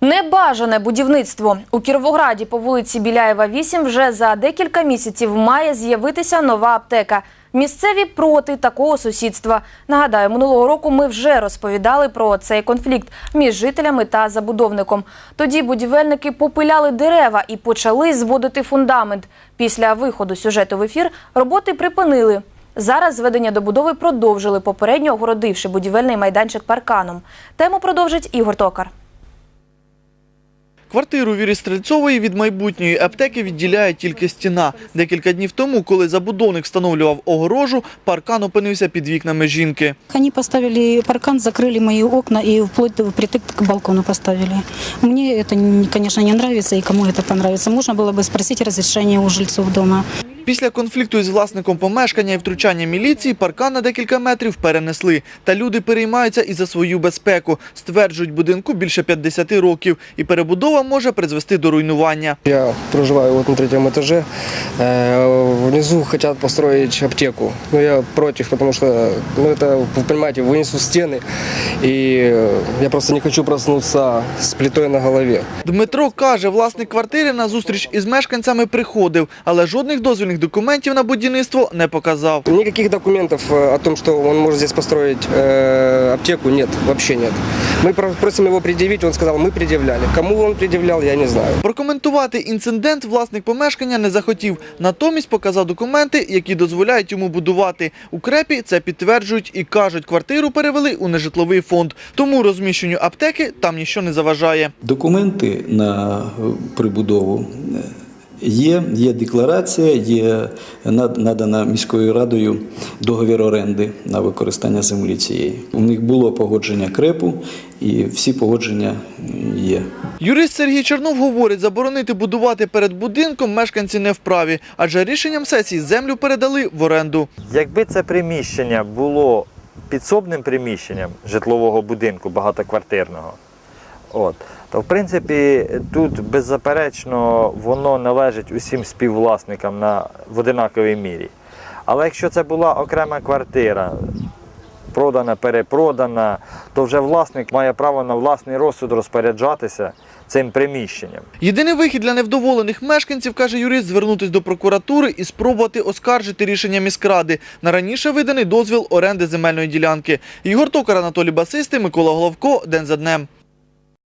Небажане будівництво у Кіровограді по вулиці Біляєва 8 вже за декілька місяців має з'явитися нова аптека. Місцеві проти такого сусідства. Нагадаю, минулого року ми вже розповідали про цей конфлікт між жителями та забудовником. Тоді будівельники попиляли дерева і почали зводити фундамент. Після виходу сюжету в ефір роботи припинили. Зараз зведення добудови продовжили, попередньо огородивши будівельний майданчик парканом. Тему продовжить Ігор Токар. Квартиру Вірі Стрельцової від майбутньої аптеки відділяє тільки стіна. Декілька днів тому, коли забудовник встановлював огорожу, паркан опинився під вікнами жінки. Они поставили паркан, закрыли мои окна и вплоть до впритык к балкону поставили. Мне это, н- конечно, не нравится, и кому это понравится. Можно было бы спросить разрешение у жильцов дома. Після конфлікту із власником помешкання і втручання міліції паркан на декілька метрів перенесли. Та люди переймаються і за свою безпеку. Стверджують, будинку більше 50 років, і перебудова може призвести до руйнування. Я проживаю вот на третьем этаже. Э, Внизу хотят построить аптеку. Но я против, потому что, ну это, вы понимаете, вынесут стены. И э, я просто не хочу проснуться с плитой на голове. Дмитро каже, власник квартири на зустріч із мешканцями приходив, але жодних дозвільних документів на будівництво не показав. Никаких документов э, о том, что он может здесь построить э, аптеку, нет, вообще нет. Мы про- просим его предъявить, он сказал, мы предъявляли. Кому он предъявлял, я не знаю. Прокоментувати інцидент власник помешкання не захотів. Натомість показав документи, які дозволяють йому будувати. У крепі це підтверджують і кажуть, квартиру перевели у нежитловий фонд. Тому розміщенню аптеки там ніщо не заважає. Документи на е, прибудову е, є, є декларація, є над- надана міською радою договір оренди на використання землі цієї. У них було погодження крепу, і всі погодження є. Юрист Сергій Чернов говорить, заборонити будувати перед будинком мешканці не вправі, адже рішенням сесії землю передали в оренду. Якби це приміщення було підсобним приміщенням житлового будинку багатоквартирного, от, то в принципі тут беззаперечно воно належить усім співвласникам на, в одинаковій мірі. Але якщо це була окрема квартира, продана, перепродана, то вже власник має право на власний розсуд розпоряджатися цим приміщенням. Єдиний вихід для невдоволених мешканців, каже юрист, звернутись до прокуратури і спробувати оскаржити рішення міськради на раніше виданий дозвіл оренди земельної ділянки. Ігор Токар, Анатолій Басисти, Микола Головко. День за днем.